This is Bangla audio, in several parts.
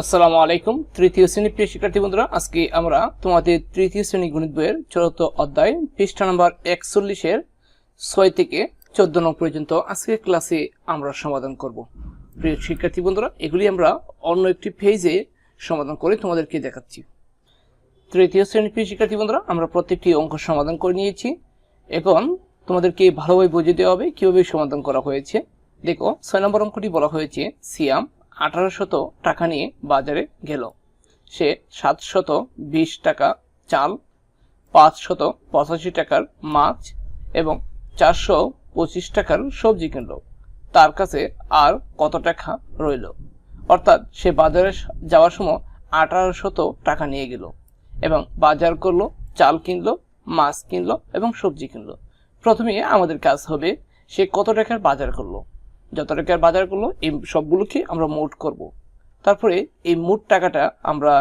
আসসালামু আলাইকুম। তৃতীয় শ্রেণি প্রিয় শিক্ষার্থী বন্ধুরা, আজকে আমরা তোমাদের তৃতীয় শ্রেণি গণিত বইয়ের চতুর্থ অধ্যায়, পৃষ্ঠা নম্বর একচল্লিশের ছয় থেকে চোদ্দ নম্বর পর্যন্ত আজকের ক্লাসে আমরা সমাধান করব। প্রিয় শিক্ষার্থী বন্ধুরা, এগুলি আমরা অন্য একটি পেজে সমাধান করে তোমাদেরকে দেখাচ্ছি। তৃতীয় শ্রেণির প্রিয় শিক্ষার্থী বন্ধুরা, আমরা প্রত্যেকটি অঙ্ক সমাধান করে নিয়েছি। এখন তোমাদেরকে ভালোভাবে বুঝিয়ে দেওয়া হবে কীভাবে সমাধান করা হয়েছে। দেখো, ছয় নম্বর অঙ্কটি বলা হয়েছে, সিয়াম আঠারো শত টাকা নিয়ে বাজারে গেল। সে সাতশত বিশ টাকা চাল পাঁচ শত পঁচাশি টাকার মাছ এবং চারশো পঁচিশ টাকার সবজি কিনলো। তার কাছে আর কত টাকা রইল? অর্থাৎ সে বাজারে যাওয়ার সময় আঠারো শত টাকা নিয়ে গেল এবং বাজার করল, চাল কিনলো, মাছ কিনলো এবং সবজি কিনলো। প্রথমে আমাদের কাজ হবে সে কত টাকার বাজার করল। যত টাকার বাজার করল এই সবগুলোকে আমরা মোট করব। তারপরে এই মোট টাকাটা আমরা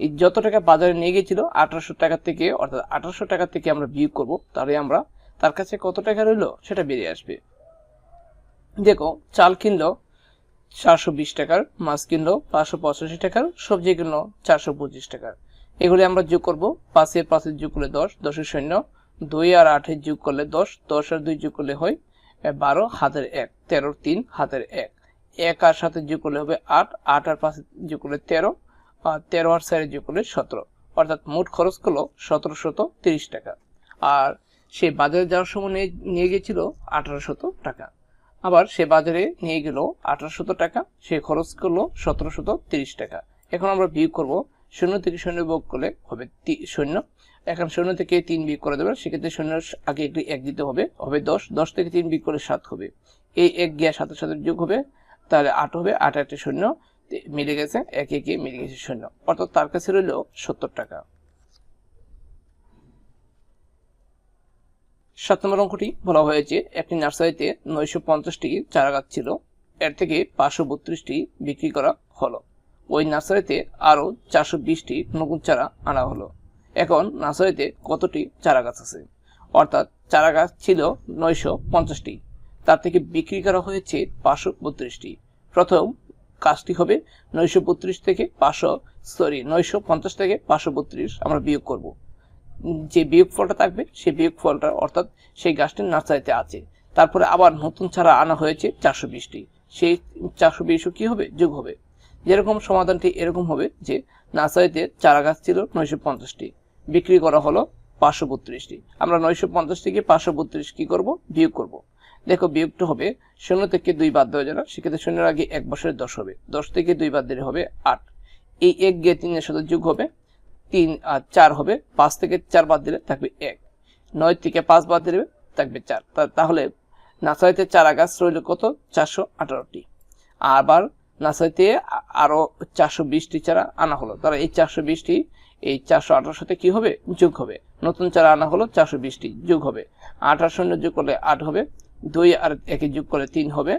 এই যত টাকা বাজারে নিয়ে গেছিল, আঠারোশো টাকা থেকে, অর্থাৎ আঠারোশো টাকা থেকে আমরা বিয়োগ করব, তাহলে আমরা তার কাছে কত টাকা রইল সেটা বেরিয়ে আসবে দেখো, চাল কিনলো চারশো বিশ টাকার, মাছ কিনলো পাঁচশো পঁচাশি টাকার, সবজি কিনলো চারশো পঁচিশ টাকার এগুলি আমরা যোগ করব, পাঁচের পাঁচের যোগ করলে দশ, দশের শূন্য, দুই আর আটের যোগ করলে দশ দশ আর দুই যোগ করলে হয় বারো হাতের এক তেরোর তিন হাতের এক। এক আর সাথে যোগ করলে হবে আট আট আর পাঁচে যোগ করলে তেরো, আর তেরো আর চারে যোগ করলে সতেরো। অর্থাৎ মোট খরচ করল সতেরো শত তিরিশ টাকা। আর সে বাজারে যাওয়ার সময় নিয়ে নিয়ে গেছিল আঠারো শত টাকা। আবার সে বাজারে নিয়ে গেল আঠারো শত টাকা, সে খরচ করল সতেরো শত তিরিশ টাকা। এখন আমরা বিয়োগ করব শূন্য থেকে শূন্য বিয়োগ করলে হবে শূন্য। এখন শূন্য থেকে তিন বিয়োগ করে দেবে সেক্ষেত্রে শূন্য আগে একটি এক দিতে হবে হবে দশ দশ থেকে তিন বিয়োগ করে সাত হবে। এই এক গিয়া সাথে সাথে যোগ হবে, তাহলে আট হবে, আট একটা শূন্য মিলে গেছে, এক একে মিলে গেছে শূন্য। অর্থাৎ তার কাছে রইল সত্তর টাকা। সাত নম্বর অঙ্কটি বলা হয়েছে, একটি নার্সারিতে নয়শো পঞ্চাশটি চারা গাছ ছিল, এর থেকে পাঁচশো বত্রিশটি বিক্রি করা হলো। ওই নার্সারিতে আরও চারশো বিশটি নতুন চারা আনা হলো। এখন নার্সারিতে কতটি চারা গাছ আছে? অর্থাৎ চারা গাছ ছিল নয়শো পঞ্চাশটি। তার থেকে বিক্রি করা হয়েছে পাঁচশো বত্রিশটি। প্রথম কাজটি হবে নয়শো বত্রিশ থেকে পাঁচশো, সরি, নয়শো পঞ্চাশ থেকে পাঁচশো বত্রিশ আমরা বিয়োগ করব। যে বিয়োগ ফলটা থাকবে, সেই বিয়োগ ফলটা অর্থাৎ সেই গাছটি নার্সারিতে আছে। তারপরে আবার নতুন চারা আনা হয়েছে চারশো বিশটি। সেই চারশো বিশও কী হবে? যোগ হবে। যেরকম সমাধানটি এরকম হবে যে নার্সারিতে চারা গাছ ছিল নয়শো পঞ্চাশটি। বিক্রি করা হলো পাঁচশো বত্রিশটি। আমরা নয়শো পঞ্চাশ থেকে পাঁচশো বত্রিশ কি করব? বিয়োগ করব। দেখো, বিয়োগটা হবে শূন্য থেকে দুই বাদ দেওয়া যাবে সেক্ষেত্রে শূন্যের আগে এক বছরের দশ হবে। দশ থেকে দুই বাদ দিলে হবে আট। এই এক গিয়ে তিনের সাথে যোগ হবে তিন আর চার হবে পাঁচ থেকে চার বাদ দিলে থাকবে এক। নয় থেকে পাঁচ বাদ দিলে থাকবে চার। তাহলে নার্সারিতে চারা গাছ রইল কত? চারশো আঠারোটি। আবার নার্সারিতে আরও চারশো বিশটি চারা আনা হলো। তারা এই চারশো বিশটি এই চারশো আঠারোর সাথে কি হবে? যোগ হবে। নতুন চারা আনা হলো চারশো বিশটি। যোগ হবে। আঠারো শূন্য যোগ করলে আট হবে। দুই আর একে যোগ করলে তিন হবে।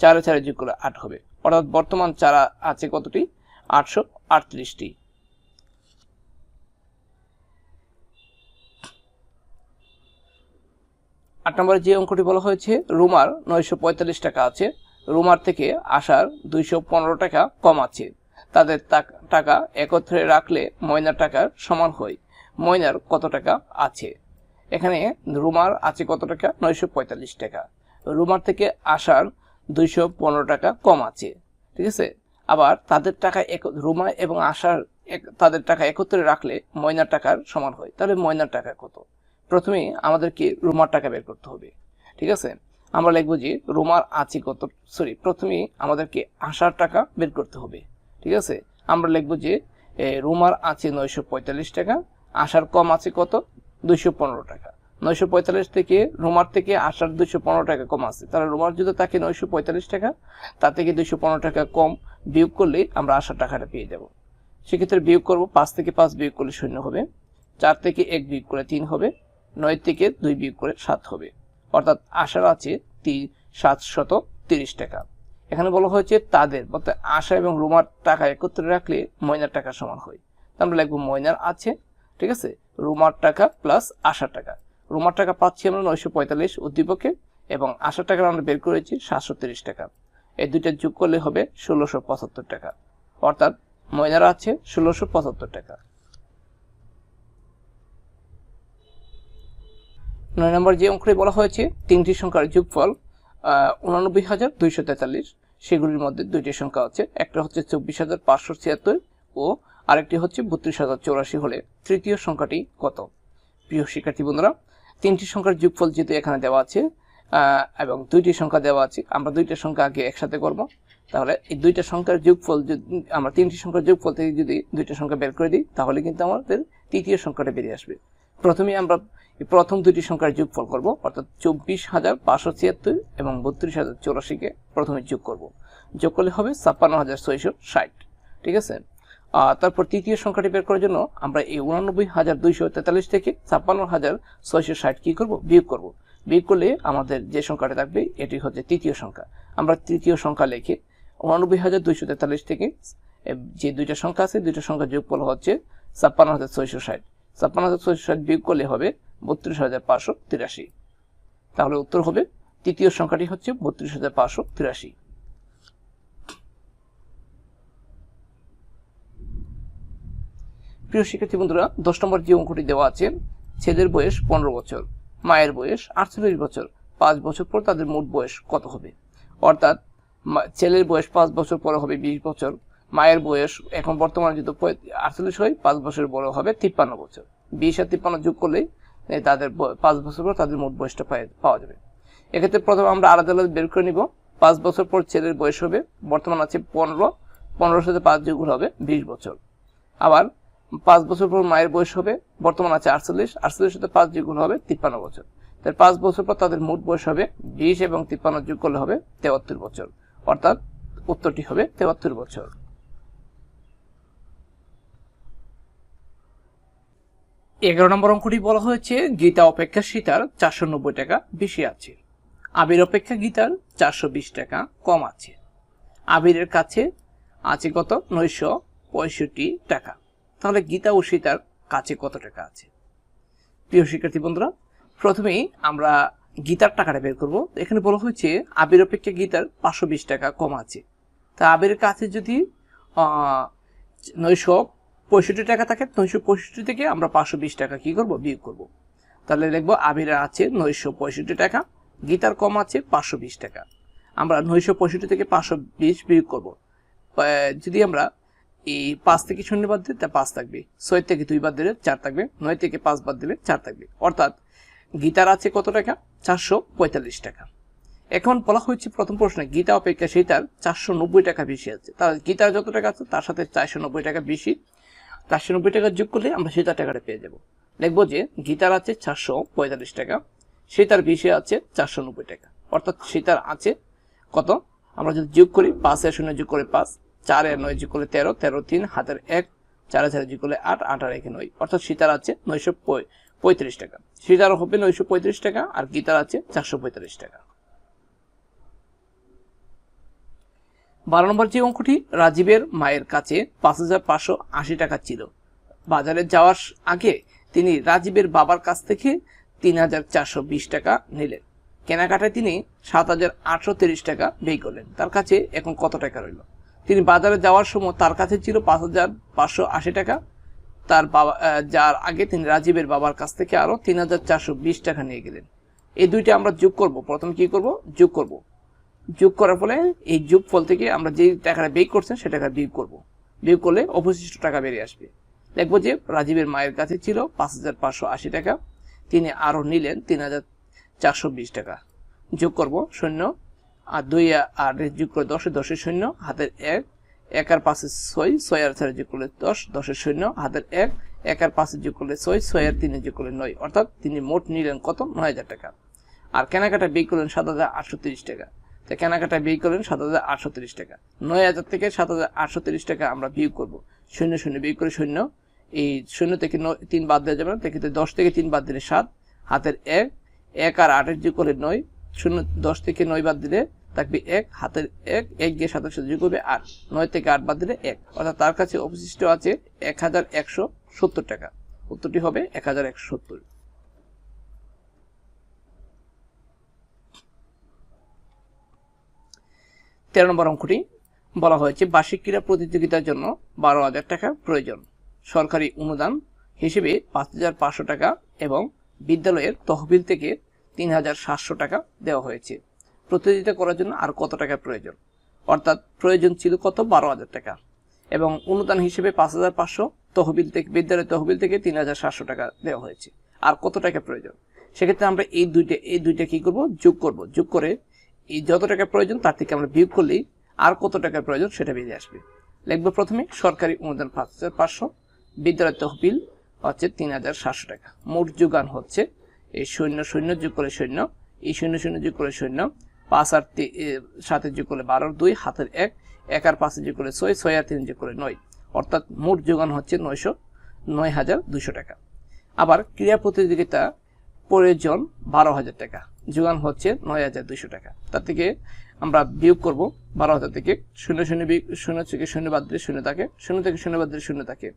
চারে চারে যোগ করলে আট হবে। অর্থাৎ বর্তমান চারা আছে কতটি? আটশো আটত্রিশটি। আট নম্বরে যে অঙ্কটি বলা হয়েছে, রুমার নয়শো পঁয়তাল্লিশ টাকা আছে। রুমার থেকে আসার দুইশো পনেরো টাকা কম আছে। তাদের টাকা একত্রে রাখলে ময়নার টাকার সমান হয়। ময়নার কত টাকা আছে? এখানে রুমার আছে কত টাকা? নয়শো পঁয়তাল্লিশ টাকা। রুমার থেকে আসার দুইশো পনেরো টাকা কম আছে, ঠিক আছে? আবার তাদের টাকা এক, রুমা এবং আসার তাদের টাকা একত্রে রাখলে ময়নার টাকার সমান হয়। তাহলে ময়নার টাকা কত? প্রথমে আমাদেরকে রুমার টাকা বের করতে হবে, ঠিক আছে? আমরা লিখব যে রুমার আছে কত, সরি, প্রথমে আমাদেরকে আসার টাকা বের করতে হবে। ঠিক আছে? আমরা লিখব যে রুমার আছে নয়শো পঁয়তাল্লিশ টাকা আসার কম আছে কত? দুইশো পনেরো টাকা। নয়শো পঁয়তাল্লিশ থেকে, রুমার থেকে আসার দুইশো পনেরো টাকা কম আছে। তাহলে রুমার যদি থাকে নয়শো পঁয়তাল্লিশ টাকা, তার থেকে দুইশো পনেরো টাকা কম বিয়োগ করলে আমরা আসার টাকাটা পেয়ে যাব। সেক্ষেত্রে বিয়োগ করব পাঁচ থেকে পাঁচ বিয়োগ করলে শূন্য হবে। চার থেকে এক বিয়োগ করে তিন হবে। নয় থেকে দুই বিয়োগ করে সাত হবে। অর্থাৎ আশার আছে তিন সাতশত তিরিশ টাকা। এখানে বলা হয়েছে তাদের, বলতে আশা এবং রুমার টাকা একত্রে রাখলে ময়নার টাকা সমান হয়। আমরা লিখব ময়নার আছে, ঠিক আছে? রুমার টাকা প্লাস আশার টাকা। রুমার টাকা পাচ্ছি আমরা নয়শো পঁয়তাল্লিশ উদ্দীপকে এবং আশার টাকা আমরা বের করেছি সাতশো তিরিশ টাকা। এই দুইটা যোগ করলে হবে ষোলোশো পঁচাত্তর টাকা। অর্থাৎ ময়নার আছে ষোলোশো পঁচাত্তর টাকা। নয় নম্বর যে অঙ্কটি বলা হয়েছে, তিনটি সংখ্যার যোগফল উনানব্বই হাজার দুইশো তেতাল্লিশ। সেগুলির মধ্যে দুইটি সংখ্যা আছে একটা হচ্ছে চব্বিশ হাজার পাঁচশো ছিয়াত্তর ও আরেকটি হচ্ছে বত্রিশ হাজার চৌরাশি হলে। তৃতীয় সংখ্যাটি কত? প্রিয় শিক্ষার্থী বন্ধুরা, তিনটি সংখ্যার যোগফল যেহেতু এখানে দেওয়া আছে এবং দুইটি সংখ্যা দেওয়া আছে, আমরা দুইটা সংখ্যা আগে একসাথে করব। তাহলে এই দুইটা সংখ্যার যোগফল যদি, আমরা তিনটি সংখ্যার যোগফল থেকে যদি দুইটা সংখ্যা বের করে দিই, তাহলে কিন্তু আমাদের তৃতীয় সংখ্যাটা বেরিয়ে আসবে। প্রথমে আমরা প্রথম দুইটি সংখ্যার যোগফল করব, অর্থাৎ চব্বিশ হাজার পাঁচশো ছিয়াত্তর এবং বত্রিশ হাজার চৌরাশিকে প্রথমে যোগ করব। যোগ করলে হবে ছাপ্পান্ন হাজার ছয়শো ষাট, ঠিক আছে? তারপর তৃতীয় সংখ্যাটি বের করার জন্য আমরা এই উনানব্বই হাজার দুইশো তেতাল্লিশ থেকে ছাপ্পান্ন হাজার ছয়শো ষাট কী করব? বিয়োগ করব। বিয়োগ করলে আমাদের যে সংখ্যাটা থাকবে, এটি হচ্ছে তৃতীয় সংখ্যা। আমরা তৃতীয় সংখ্যা লিখে উনানব্বই হাজার দুইশো তেতাল্লিশ থেকে যে দুইটা সংখ্যা আছে, দুইটা সংখ্যা যোগফল হচ্ছে ছাপ্পান্ন হাজার ছয়শো ষাট। ছাপ্পান্ন হাজার ছয়শো ষাট বিয়োগ করলে হবে বত্রিশ হাজার পাঁচশো তিরাশি। তাহলে উত্তর হবে, তৃতীয় সংখ্যাটি হচ্ছে বত্রিশ হাজার পাঁচশো তিরাশি। প্রিয় শিক্ষার্থী বন্ধুরা, দশ নম্বর যে অঙ্কটি দেওয়া আছে, ছেলের বয়স পনেরো বছর, মায়ের বয়স আটচল্লিশ বছর, পাঁচ বছর পর তাদের মোট বয়স কত হবে? অর্থাৎ ছেলের বয়স পাঁচ বছর পরে হবে বিশ বছর, মায়ের বয়স এখন বর্তমানে যদি আটচল্লিশ হয়, পাঁচ বছর বড় হবে তিপ্পান্ন বছর। বিশ আর তিপ্পান্ন যোগ করলেই তাদের পাঁচ বছর পর তাদের মোট বয়সটা পাওয়া যাবে। এক্ষেত্রে প্রথমে আমরা আলাদা আলাদা বের করে নিব। পাঁচ বছর পর ছেলের বয়স হবে, বর্তমান আছে পনেরো, পনেরোর সাথে পাঁচ যোগ হবে বিশ বছর। আবার পাঁচ বছর পর মায়ের বয়স হবে, বর্তমান আছে আটচল্লিশ আটচল্লিশ সাথে পাঁচ যোগ হবে তিপ্পান্ন বছর। তাই পাঁচ বছর পর তাদের মোট বয়স হবে বিশ এবং তিপ্পান্ন যোগ করলে হবে তেয়াত্তর বছর। অর্থাৎ উত্তরটি হবে তেয়াত্তর বছর। এগারো নম্বর অঙ্কটি বলা হয়েছে, গীতা অপেক্ষা সীতার চারশো নব্বই টাকা বেশি আছে। আবির অপেক্ষা গীতার চারশো বিশ টাকা কম আছে। আবিরের কাছে আছে কত? নয়শো পঁয়ষট্টি টাকা। তাহলে গীতা ও সীতার কাছে কত টাকা আছে? প্রিয় শিক্ষার্থী বন্ধুরা, প্রথমেই আমরা গীতার টাকাটা বের করব। এখানে বলা হয়েছে, আবির অপেক্ষা গীতার পাঁচশো বিশ টাকা কম আছে। তা আবিরের কাছে যদি নয়শো পঁয়ষট্টি টাকা থাকে, নয়শো পঁয়ষট্টি থেকে আমরা পাঁচশো বিশ টাকা কি করব? বিয়োগ করব। তাহলে দেখব আবিরের আছে নয়শো পঁয়ষট্টি টাকা, গীতার কম আছে পাঁচশো বিশ টাকা। আমরা নয়শো পঁয়ষট্টি থেকে পাঁচশো বিশ বিয়োগ করব। যদি আমরা এই পাঁচ থেকে শূন্য বাদ দিলে তা পাঁচ থাকবে। ছয় থেকে দুই বাদ দিলে চার থাকবে। নয় থেকে পাঁচ বাদ দিলে চার থাকবে। অর্থাৎ গীতার আছে কত টাকা? চারশো পঁয়তাল্লিশ টাকা। এখন বলা হয়েছে প্রথম প্রশ্নে, গীতা অপেক্ষা তার চারশো নব্বই টাকা বেশি আছে। তাহলে গীতার যত টাকা আছে, তার সাথে চারশো নব্বই টাকা বেশি চারশো নব্বই টাকা যোগ করলে আমরা সীতার টাকাটা পেয়ে যাব। দেখব যে গীতার আছে চারশো পঁয়তাল্লিশ টাকা সীতার বেশি আছে চারশো নব্বই টাকা। অর্থাৎ সীতার আছে কত? আমরা যদি যোগ করি, পাঁচ শূন্য যোগ করে পাঁচ, চার এর নয় যোগ করলে তেরো তেরো তিন, হাতের এক, চার হাজার যোগ করলে আট আট আর একে নয়। অর্থাৎ সীতার আছে নয়শো পঁয়ত্রিশ টাকা। সীতার হবে নয়শো পঁয়ত্রিশ টাকা আর গীতার আছে চারশো পঁয়তাল্লিশ টাকা। বারো নম্বর যে অঙ্কটি রাজীবের মায়ের কাছে পাঁচ হাজার পাঁচশো আশি টাকা ছিল। বাজারে যাওয়ার আগে তিনি রাজীবের বাবার কাছ থেকে তিন হাজার চারশো বিশ টাকা নিলেন। কেনাকাটায় তিনি সাত হাজার আটশো তিরিশ টাকা ব্যয় করলেন। তার কাছে এখন কত টাকা রইল? তিনি বাজারে যাওয়ার সময় তার কাছে ছিল পাঁচ হাজার পাঁচশো আশি টাকা। তার বাবা যার আগে তিনি রাজীবের বাবার কাছ থেকে আরও তিন হাজার চারশো বিশ টাকা নিয়ে গেলেন। এই দুইটা আমরা যোগ করব। প্রথমে কি করব? যোগ করব। যোগ করার ফলে এই যোগ ফল থেকে আমরা যে টাকাটা ব্যয় করছেন, সে টাকা বিয়োগ করব। বিয়োগ করলে অবশিষ্ট টাকা বেরিয়ে আসবে। দেখব যে রাজীবের মায়ের কাছে ছিল পাঁচ হাজার পাঁচশো আশি টাকা, তিনি আরও নিলেন তিন হাজার চারশো বিশ টাকা। যোগ করব শূন্য, আর দুই আর যোগ করে দশে দশের শূন্য, হাতের এক এক আর পাঁচে ছয় ছয় আর চারে যোগ করলে দশ দশের শূন্য, হাতের এক এক আর পাঁচে যোগ করলে ছয় ছয় আর তিনে যোগ করলে নয়। অর্থাৎ তিনি মোট নিলেন কত? নয় হাজার টাকা। আর কেনাকাটা বিয়ে করলেন সাত হাজার আটশো তিরিশ টাকা। তো কেনাকাটা বিয়ে করলেন সাত হাজার আটশো তিরিশ টাকা। নয় হাজার থেকে সাত হাজার আটশো তিরিশ টাকা আমরা বিয়োগ করব। শূন্য শূন্য, বিয়োগ করে শূন্য। এই শূন্য থেকে তিন বাদ দেওয়া যাবে না দশ থেকে তিন বাদ দিলে সাত, হাতের এক এক আর আটের যোগ করলে নয়। শূন্য, দশ থেকে নয় বাদ দিলে থাকবে এক, হাতের এক এক গিয়ে সাথে সাথে যোগ করবে আট। নয় থেকে আট বাদ দিলে এক। অর্থাৎ তার কাছে অবশিষ্ট আছে এক হাজার একশো সত্তর টাকা। উত্তরটি হবে এক হাজার একশো সত্তর। তেরো নম্বর অঙ্কটি বলা হয়েছে, বার্ষিক ক্রীড়া প্রতিযোগিতার জন্য বারো হাজার টাকা প্রয়োজন। সরকারি অনুদান হিসেবে পাঁচ হাজার পাঁচশো টাকা এবং বিদ্যালয়ের তহবিল থেকে তিন হাজার সাতশো টাকা দেওয়া হয়েছে। প্রতিযোগিতা করার জন্য আর কত টাকা প্রয়োজন? অর্থাৎ প্রয়োজন ছিল কত? বারো হাজার টাকা। এবং অনুদান হিসেবে পাঁচ হাজার পাঁচশো তহবিল থেকে, বিদ্যালয়ের তহবিল থেকে তিন হাজার সাতশো টাকা দেওয়া হয়েছে। আর কত টাকা প্রয়োজন? সেক্ষেত্রে আমরা এই দুইটা এই দুইটা কি করব? যোগ করব। যোগ করে যত টাকা প্রয়োজন তার থেকে আমরা বিয়োগ করলেই আর কত টাকার প্রয়োজন সেটা বেরিয়ে আসবে। লিখব প্রথমে সরকারি অনুদান পাঁচ হাজার পাঁচশো বিদ্যালয়ের তহবিল হচ্ছে তিন হাজার সাতশো টাকা। মোট যোগান হচ্ছে এই শূন্য শূন্য যোগ করে শূন্য এই শূন্য শূন্য যোগ করে শূন্য পাঁচ আর তি- এ, সাথে যোগ করলে বারোর দুই হাতের এক এক আর পাঁচে যোগ করে ছয় ছয় আর তিন যোগ করে নয়। অর্থাৎ মোট যোগান হচ্ছে নয়শো নয় হাজার দুশো টাকা। আবার ক্রীড়া প্রতিযোগিতা প্রয়োজন বারো হাজার টাকা। যোগান হচ্ছে নয় হাজার দুশো টাকা। তার থেকে আমরা বিয়োগ করব বারো হাজার থেকে। শূন্য শূন্য বিয়োগ শূন্য থেকে শূন্য বাদ দিলে শূন্য থাকে। শূন্য থেকে শূন্য বাদ দিলে শূন্য থাকে।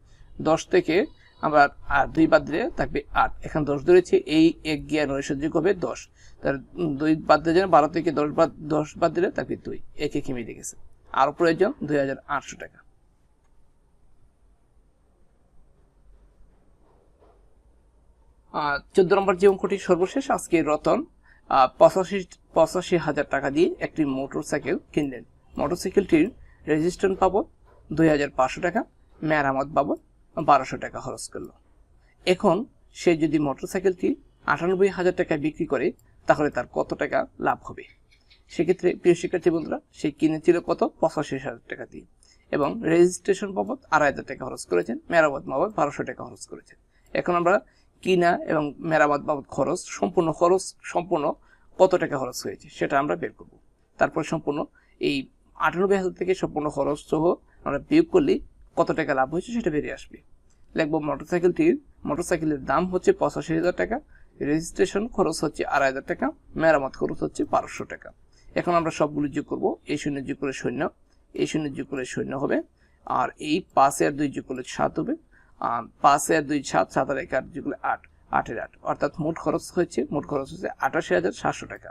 দশ থেকে আমরা আর দুই বাদ দিলে থাকবে আট। এখানে দশ ধরেছি, এই এক গিয়া যোগ হবে দশ। তার দুই বাদ দিলে যেন বারো থেকে দশ বাদ দশ বাদ দিলে থাকবে দুই। একে কি মিলে গেছে। আরও প্রয়োজন দুই হাজার আটশো টাকা। চোদ্দ নম্বর যে অঙ্কটি সর্বশেষ, আজকে রতন পঁচাশি পঁচাশি হাজার টাকা দিয়ে একটি মোটর সাইকেল কিনলেন। মোটর সাইকেলটির রেজিস্ট্রেশন বাবদ দুই হাজার পাঁচশো টাকা, মেরামত বাবদ বারোশো টাকা খরচ করল। এখন সে যদি মোটর সাইকেলটি আটানব্বই হাজার টাকায় বিক্রি করে, তাহলে তার কত টাকা লাভ হবে? সেক্ষেত্রে প্রিয় শিক্ষার্থী বন্ধুরা, সে কিনেছিল কত? পঁচাশি হাজার টাকা দিয়ে। এবং রেজিস্ট্রেশন বাবদ আড়াই হাজার টাকা খরচ করেছেন, মেরামত বাবদ বারোশো টাকা খরচ করেছেন। এখন আমরা কিনা এবং মেরামত বাবদ খরচ, সম্পূর্ণ খরচ, সম্পূর্ণ কত টাকা খরচ হয়েছে সেটা আমরা বের করব। তারপর সম্পূর্ণ এই আটানব্বই হাজার থেকে সম্পূর্ণ খরচ সহ আমরা বিয়োগ করলেই কত টাকা লাভ হয়েছে সেটা বেরিয়ে আসবে। লিখব মোটরসাইকেলটির, মোটরসাইকেলের দাম হচ্ছে পঁচাশি হাজার টাকা, রেজিস্ট্রেশন খরচ হচ্ছে আড়াই হাজার টাকা, মেরামত খরচ হচ্ছে বারোশো টাকা। এখন আমরা সবগুলো যোগ করব, এই শূন্য যোগ করে শূন্য, এই শূন্য যোগ করে শূন্য হবে, আর এই পাঁচে আর দুই যোগ করলে সাত হবে পাঁচে আর দুই সাত সাত আর এক আট যোগ আট, আটের আট। অর্থাৎ মোট খরচ হচ্ছে মোট খরচ হচ্ছে আটাশি হাজার সাতশো টাকা।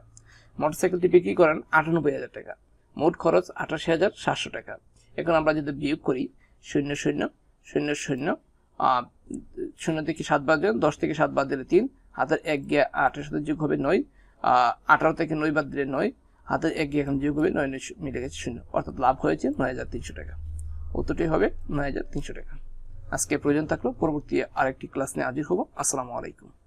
মোটরসাইকেলটি বিক্রি করেন আটানব্বই হাজার টাকা। মোট খরচ আটাশি হাজার সাতশো টাকা। এখন আমরা যদি বিয়োগ করি, শূন্য শূন্য শূন্য শূন্য শূন্য থেকে সাত বাদ দিলে দশ থেকে সাত বাদ দিলে তিন, হাতের এক গিয়ে আটের সাথে যোগ হবে নয় আঠারো থেকে নয় বাদ দিলে নয়, হাতের এক গিয়ে এখন যোগ হবে নয় নয় মিলে গেছে শূন্য। অর্থাৎ লাভ হয়েছে নয় হাজার তিনশো টাকা। উত্তরটি হবে নয় হাজার তিনশো টাকা। আজকে প্রয়োজন থাকল। পরবর্তী আরেকটি ক্লাস নিয়ে হাজির হব। আসসালামু আলাইকুম।